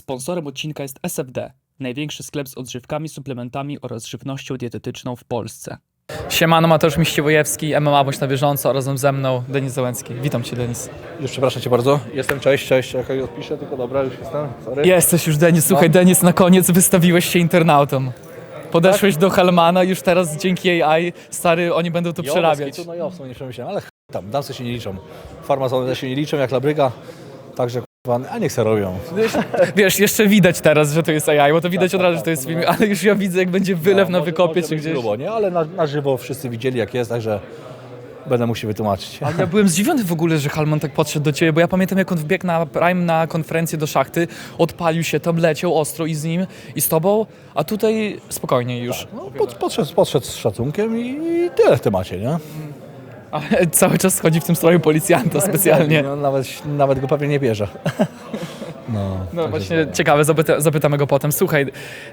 Sponsorem odcinka jest SFD, największy sklep z odżywkami, suplementami oraz żywnością dietetyczną w Polsce. Siemano, Mateusz Miściwojewski, MMA Bądź na bieżąco, razem ze mną Denis Załęcki. Witam Cię, Denis. Już przepraszam cię bardzo. Jestem, cześć, cześć. Jak ja odpiszę, tylko dobra, już jestem. Sorry. Jesteś już, Denis. Słuchaj, No. Denis, na koniec wystawiłeś się internautom. Podeszłeś Tak? do Halmana, już teraz dzięki AI, stary, oni będą to przerabiać. kitu, No ja w sumie nie przemyślałem, ale tam, damsy się nie liczą. Farmazony też się nie liczą, jak labryga. Także a niech se robią. Wiesz, jeszcze widać teraz, że to jest AI, bo to widać od razu, że to jest film, ale już ja widzę, jak będzie wylew No, na wykopie czy gdzieś. Grubo, nie? Ale na, na żywo wszyscy widzieli jak jest, także będę musiał wytłumaczyć. Ale ja byłem zdziwiony w ogóle, że Halman tak podszedł do ciebie, bo ja pamiętam jak on wbiegł na Prime na konferencję do szachty, odpalił się tam, leciał ostro i z nim, i z tobą, a tutaj spokojnie już. No, pod, podszedł, podszedł z szacunkiem i, i tyle w temacie, nie? Ale cały czas chodzi w tym stroju policjanta specjalnie. No, nawet, nawet go pewnie nie bierze. No, No właśnie ciekawe, zapyta, zapytamy go potem. Słuchaj,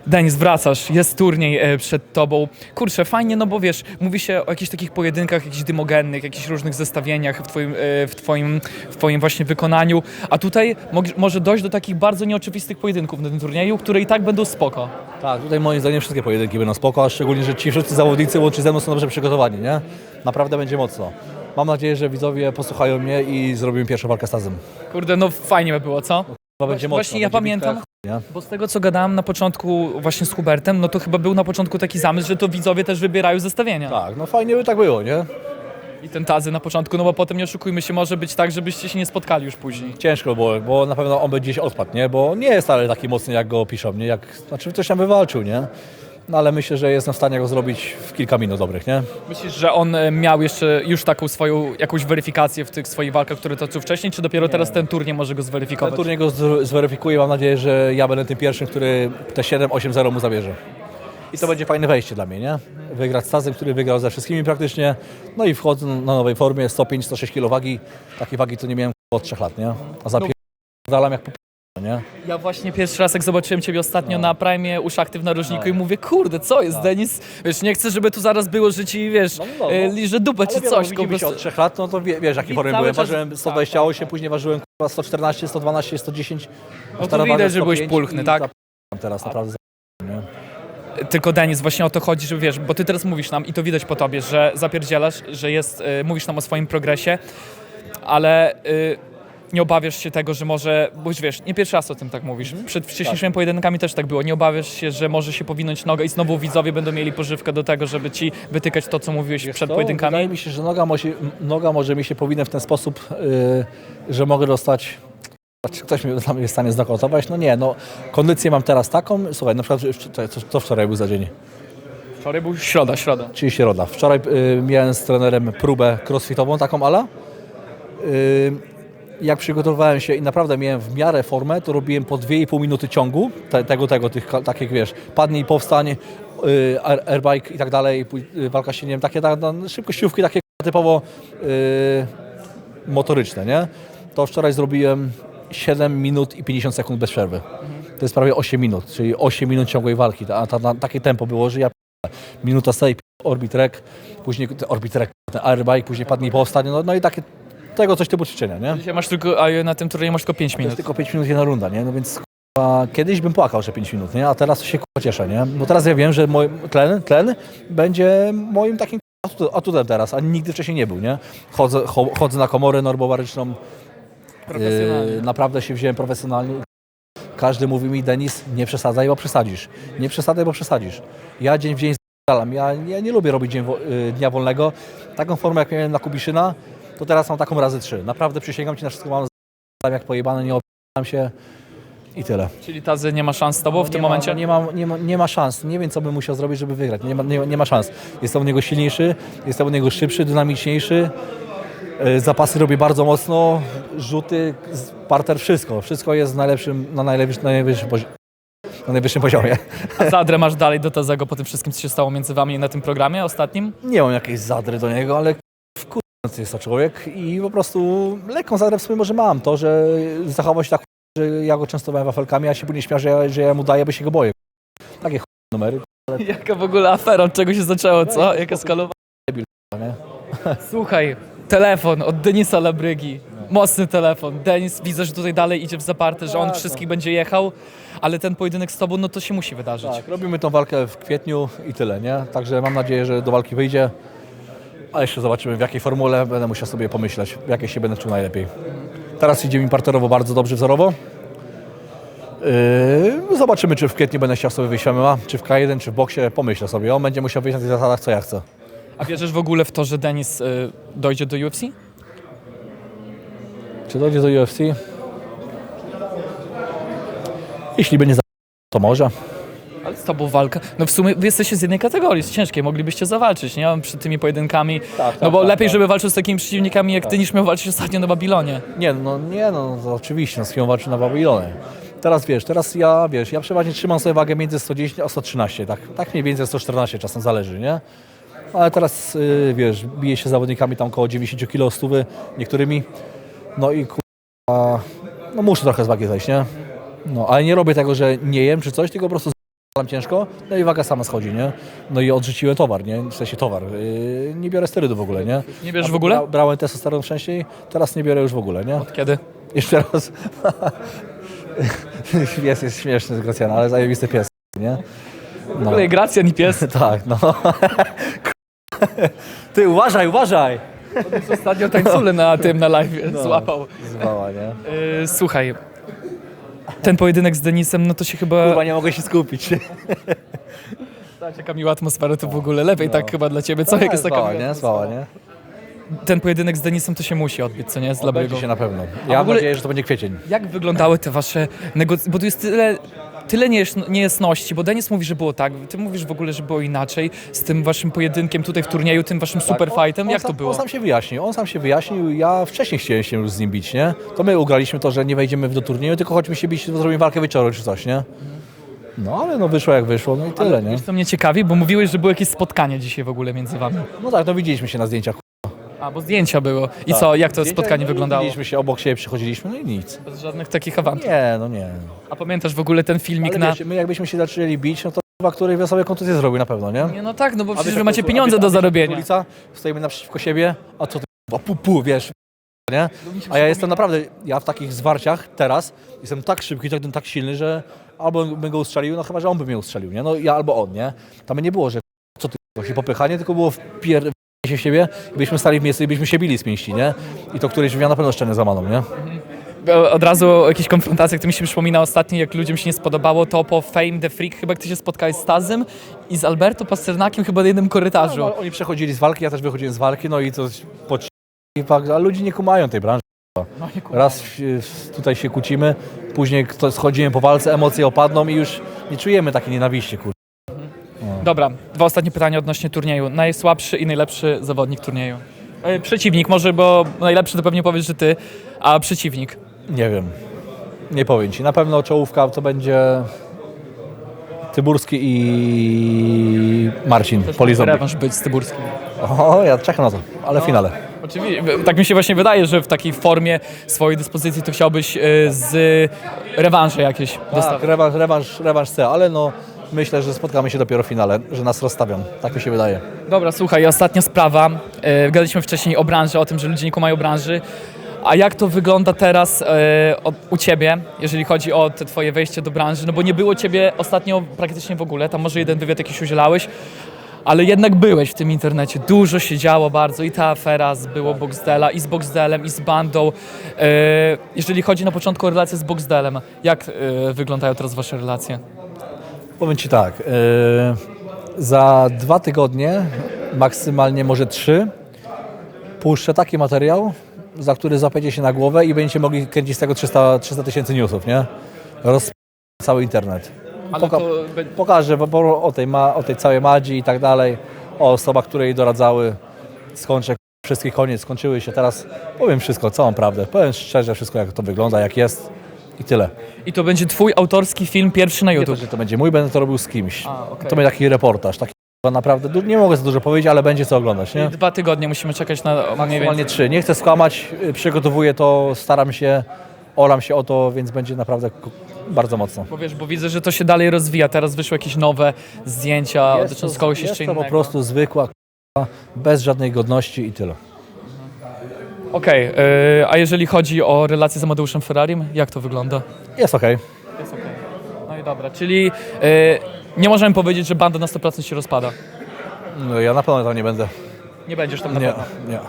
Denis, wracasz, jest turniej e, przed tobą. Kurczę, fajnie, no bo wiesz, mówi się o jakichś takich pojedynkach, jakichś dymogennych, jakichś różnych zestawieniach w twoim, e, w twoim, w twoim właśnie wykonaniu, a tutaj może dojść do takich bardzo nieoczywistych pojedynków na tym turnieju, które i tak będą spoko. Tak, tutaj moim zdaniem wszystkie pojedynki będą spoko, a szczególnie, że ci wszyscy zawodnicy łącznie ze mną są dobrze przygotowani, nie? Naprawdę będzie mocno. Mam nadzieję, że widzowie posłuchają mnie i zrobimy pierwszą walkę z Tazem. Kurde, no fajnie by było, co? Chyba będzie mocno. Właśnie ja będzie pamiętam, bitka, bo z tego co gadałem na początku właśnie z Hubertem, no to chyba był na początku taki zamysł, że to widzowie też wybierają zestawienia. Tak, no fajnie by tak było, nie? I ten tazy na początku, no bo potem nie oszukujmy się, może być tak, żebyście się nie spotkali już później. Ciężko było, bo na pewno on będzie gdzieś odpadł, nie? Bo nie jest ale taki mocny, jak go piszą, nie? Jak, znaczy ktoś tam wywalczył, nie? No ale myślę, że jestem w stanie go zrobić w kilka minut dobrych, nie? Myślisz, że on e, miał jeszcze już taką swoją jakąś weryfikację w tych swoich walkach, które toczył wcześniej, czy dopiero teraz ten turniej może go Ten zweryfikować? turniej go z- zweryfikuje, mam nadzieję, że ja będę tym pierwszym, który te 7-8-0 mu zabierze. I to będzie fajne wejście dla mnie, nie? Wygrać z Tazem, który wygrał ze wszystkimi praktycznie. No i wchodzę na nowej formie, 105-106 kg wagi. Takiej wagi to nie miałem od 3 lat, nie? A zapierdalam jak po nie? Ja właśnie pierwszy raz, jak zobaczyłem Ciebie ostatnio No. na Prime u szachty w narożniku i mówię, kurde, co jest, Denis? Wiesz, nie chcę, żeby tu zaraz było, że Ci, wiesz, No, no, no. e, liże dupę czy coś. po widzimy się prostu. od 3 lat, no to wie, wiesz, jaki cały byłem. czas- Ważyłem tak, 128, tak, tak. później ważyłem kurwa, 114, 112, 110. No to widać, że byłeś 105 pulchny, tak? Teraz naprawdę nie? Tylko Denis, właśnie o to chodzi, że wiesz, bo ty teraz mówisz nam i to widać po tobie, że zapierdzielasz, że jest, y, mówisz nam o swoim progresie, ale y, nie obawiasz się tego, że może, bo już wiesz, nie pierwszy raz o tym tak mówisz, przed wcześniejszymi pojedynkami też tak było, nie obawiasz się, że może się powinąć noga i znowu widzowie będą mieli pożywkę do tego, żeby ci wytykać to, co mówiłeś przed To pojedynkami? Wydaje mi się, że noga może, noga może mi się powinna w ten sposób, yy, że mogę dostać. Czy ktoś mnie jest w stanie znokautować? No nie, no kondycję mam teraz taką. Słuchaj, na przykład co, co wczoraj był za dzień? Wczoraj był środa, środa. Czyli środa. Wczoraj yy, miałem z trenerem próbę crossfitową, taką ala. Yy, jak przygotowywałem się i naprawdę miałem w miarę formę, to robiłem po 2,5 minuty ciągu te, tego, tego, tych takich wiesz, padnij, powstań, yy, air- airbike i tak dalej, yy, walka się, nie wiem, takie tak, no, szybkościówki takie typowo yy, motoryczne, nie? To wczoraj zrobiłem 7 minut i 50 sekund bez przerwy. To jest prawie 8 minut, czyli 8 minut ciągłej walki, a ta, ta, takie tempo było, że ja minuta stay, orbit rek, później orbit rek, airbike, później padnij, powstań, no, no i takie, tego coś typu ćwiczenia, nie? Dzisiaj masz tylko, a na tym turnieju masz tylko 5 To minut. jest tylko 5 minut jedna runda, nie? No więc kurwa, kiedyś bym płakał, że 5 minut, nie? A teraz się kurwa cieszę, nie? Bo teraz ja wiem, że mój tlen, tlen będzie moim takim kurwa, atu- atutem teraz, a nigdy wcześniej nie był, nie? Chodzę, cho, chodzę na komorę normowaryczną, Profesjonalnie. Yy, naprawdę się wziąłem profesjonalnie. Każdy mówi mi, Denis, nie przesadzaj, bo przesadzisz. Nie przesadzaj, bo przesadzisz. Ja dzień w dzień zdalam. Ja, ja nie lubię robić dzień, wo- yy, dnia wolnego. Taką formę, jak miałem na Kubiszyna, to teraz mam taką razy trzy. Naprawdę przysięgam Ci na wszystko, mam z- jak pojebane, nie opieram się i tyle. Czyli Tazy nie ma szans z tobą w nie tym ma, momencie? no Nie ma, nie, ma, nie ma szans. Nie wiem, co bym musiał zrobić, żeby wygrać. Nie ma, nie, nie ma szans. Jestem od niego silniejszy, jestem od niego szybszy, dynamiczniejszy. Yy, Zapasy robię bardzo mocno, rzuty, parter, wszystko. Wszystko jest najlepszym, na najlepszym, najwyższym, pozi- na najwyższym poziomie. A zadrę masz dalej do Tazego po tym wszystkim, co się stało między wami na tym programie ostatnim? Nie mam jakiejś zadry do niego, ale jest to człowiek i po prostu lekką zadrę w sobie może mam. To, że zachował się tak, że ja go częstowałem wafelkami, a się później śmiał, że ja, że ja mu daję, bo się go boję. Takie numery. Jaka w ogóle afera, od czego się zaczęło, co? Jaka skalowa? nie? Słuchaj, telefon od Denisa Labrygi. Mocny telefon. Denis, widzę, że tutaj dalej idzie w zaparte, że on Tak, wszystkich będzie jechał, ale ten pojedynek z tobą, no to się musi wydarzyć. Tak, robimy tą walkę w kwietniu i tyle, nie? Także mam nadzieję, że do walki wyjdzie. A jeszcze zobaczymy w jakiej formule. Będę musiał sobie pomyśleć, w jakiej się będę czuł najlepiej. Teraz idzie mi parterowo bardzo dobrze wzorowo. Yy, zobaczymy, czy w kwietniu będę chciał sobie wyjść MMA, czy w K1, czy w boksie. Pomyślę sobie. On będzie musiał wyjść na tych zasadach, co ja chcę. A wierzysz w ogóle w to, że Denis y, dojdzie do UFC? Czy dojdzie do UFC? Jeśli będzie za... to może. Ale z tobą walka. No w sumie wy jesteście z jednej kategorii, z ciężkiej, moglibyście zawalczyć, nie? Przed tymi pojedynkami. tak, no bo tak, lepiej, tak. żeby walczył z takimi przeciwnikami jak ty, niż miał walczyć ostatnio na Babilonie. Nie, no nie, no to oczywiście, no z kim walczy na Babilonie. Teraz wiesz, teraz ja, wiesz, ja przeważnie trzymam sobie wagę między 110 a 113, tak, tak mniej więcej 114 czasem zależy, nie? Ale teraz, y, wiesz, biję się z zawodnikami tam około 90 kg stówy, niektórymi, no i kurwa, no muszę trochę z wagi zejść, nie? No, ale nie robię tego, że nie jem czy coś, tylko po prostu tam ciężko, no i waga sama schodzi, nie? No i odrzuciłem towar, nie? W sensie towar, yy, nie biorę sterydu w ogóle, nie? Nie bierzesz w ogóle? Bra- brałem testosteron wcześniej, teraz nie biorę już w ogóle, nie? Kiedy? Jeszcze raz. Pies jest śmieszny z Gracjana, ale zajebisty pies, nie? W No. ogóle Gracja, nie pies. Tak, no. Ty uważaj, uważaj! Ostatnio tańcule na tym, na live złapał. Zwała, nie? Y, słuchaj, ten pojedynek z Denisem, no to się chyba... Chyba nie mogę się skupić. Tak, jaka miła atmosfera to w ogóle. Lepiej tak chyba dla ciebie, co? Jak jest taka nie? Zwała, nie? Ten pojedynek z Denisem to się musi odbyć, co nie? Z Labiego. Będzie się na pewno. Ja mam ogóle- nadzieję, że to będzie kwiecień. Jak wyglądały te wasze negocjacje? Bo tu jest tyle, tyle niejas- niejasności, bo Denis mówi, że było tak, ty mówisz w ogóle, że było inaczej z tym waszym pojedynkiem tutaj w turnieju, tym waszym super fightem. On Jak to było? On sam się wyjaśnił, on sam się wyjaśnił, ja wcześniej chciałem się już z nim bić, nie? To my ugraliśmy to, że nie wejdziemy do turnieju, tylko chodźmy się bić, zrobimy walkę wieczoru czy coś, nie? No ale no wyszło jak wyszło, no i tyle, nie? Wiesz, co mnie ciekawi, bo mówiłeś, że było jakieś spotkanie dzisiaj w ogóle między wami. No tak, no widzieliśmy się na zdjęciach. A, bo zdjęcia było. I Tak. co, jak to spotkanie no wyglądało? Widzieliśmy się obok siebie, przychodziliśmy, no i nic. Bez żadnych takich awantur. Nie, no nie. A pamiętasz w ogóle ten filmik Ale na... my jakbyśmy się zaczęli bić, no to chyba któryś sobie kontuzję zrobił na pewno, nie? Nie, no tak, no bo przecież wy macie pieniądze do zarobienia. Ulica, stoimy naprzeciwko siebie, a co ty, a pu, pu, wiesz, nie? A ja jestem naprawdę, ja w takich zwarciach teraz jestem tak szybki, tak, tak silny, że albo bym go ustrzelił, no chyba, że on by mnie ustrzelił, nie? No ja albo on, nie? Tam nie było, że co ty, się popychanie, tylko było wpier... się w siebie i byśmy stali w miejscu i byśmy się bili z pięści, nie? I to któryś miał na pewno szczenę złamaną, nie? Od razu jakieś konfrontacje, które mi się przypomina ostatnio, jak ludziom się nie spodobało, to po Fame the Freak, chyba ty się spotkałeś z Tazem i z Alberto Pasternakiem chyba na jednym korytarzu. No, oni przechodzili z walki, ja też wychodziłem z walki, no i to po a ludzie nie kumają tej branży. No, kumam. Raz tutaj się kłócimy, później schodzimy po walce, emocje opadną i już nie czujemy takiej nienawiści, kur... Dobra, dwa ostatnie pytania odnośnie turnieju. Najsłabszy i najlepszy zawodnik turnieju. E, Przeciwnik może, bo najlepszy to pewnie powiesz, że ty, a przeciwnik. Nie wiem. Nie powiem ci. Na pewno czołówka to będzie Tyburski i Marcin Polizombie. Rewanż być z Tyburskim. O, ja czekam na to, ale w finale. Oczywiście, tak mi się właśnie wydaje, że w takiej formie swojej dyspozycji to chciałbyś e, z rewanże jakieś Tak, dostać. rewanż, rewanż, rewanż C, ale no myślę, że spotkamy się dopiero w finale, że nas rozstawią. Tak mi się wydaje. Dobra, słuchaj, ostatnia sprawa. E, gadaliśmy wcześniej o branży, o tym, że ludzie nie kumają branży. A jak to wygląda teraz od, u Ciebie, jeżeli chodzi o te Twoje wejście do branży? No bo nie było Ciebie ostatnio praktycznie w ogóle, tam może jeden wywiad jakiś udzielałeś, ale jednak byłeś w tym internecie. Dużo się działo bardzo i ta afera z było Boxdela, i z Boxdelem, i z bandą. E, jeżeli chodzi na początku o relacje z Boxdelem, jak e, wyglądają teraz Wasze relacje? Powiem Ci tak, yy, za dwa tygodnie, maksymalnie może trzy, puszczę taki materiał, za który zapiecie się na głowę i będziecie mogli kręcić z tego 300 300 tysięcy newsów, nie? Roz... cały internet. Poka- to Pokażę o tej, ma, o tej całej Madzi i tak dalej, o osobach, które jej doradzały. Skończę wszystkich koniec, skończyły się. Teraz powiem wszystko, całą prawdę. Powiem szczerze wszystko, jak to wygląda, jak jest i tyle. I to będzie Twój autorski film pierwszy na Nie to, YouTube. że to będzie mój, będę to robił z kimś. A, okej. To będzie taki reportaż, taki naprawdę, du- nie mogę za dużo powiedzieć, ale będzie co oglądać, nie? Dwa tygodnie musimy czekać na mniej Maksymalnie więcej. trzy. Nie chcę skłamać, y, przygotowuję to, staram się, oram się o to, więc będzie naprawdę bardzo mocno. Bo wiesz, bo widzę, że to się dalej rozwija. Teraz wyszły jakieś nowe zdjęcia dotyczące kogoś jest jeszcze to innego. po prostu zwykła k***a, bez żadnej godności i tyle. Okej, yy, a jeżeli chodzi o relacje z Amadeuszem Ferrarim, jak to wygląda? Jest okej. Jest okej. No i dobra, czyli yy, nie możemy powiedzieć, że banda na 100% się rozpada. No, ja na pewno tam nie będę. Nie będziesz tam na Nie, pewno. nie.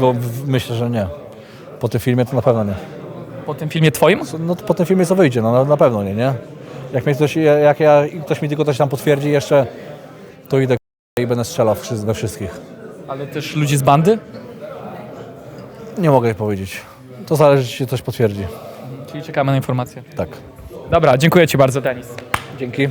Bo w- myślę, że nie. Po tym filmie to na pewno nie. Po tym filmie twoim? No to po tym filmie co wyjdzie, no na, na pewno nie, nie? Jak, mnie ktoś, jak ja, ktoś mi tylko coś tam potwierdzi jeszcze, to idę i będę strzelał we wszystkich. Ale też ludzi z bandy? Nie mogę powiedzieć. To zależy, czy się coś potwierdzi. Czyli czekamy na informacje. Tak. Dobra, dziękuję Ci bardzo, Denis. Dzięki.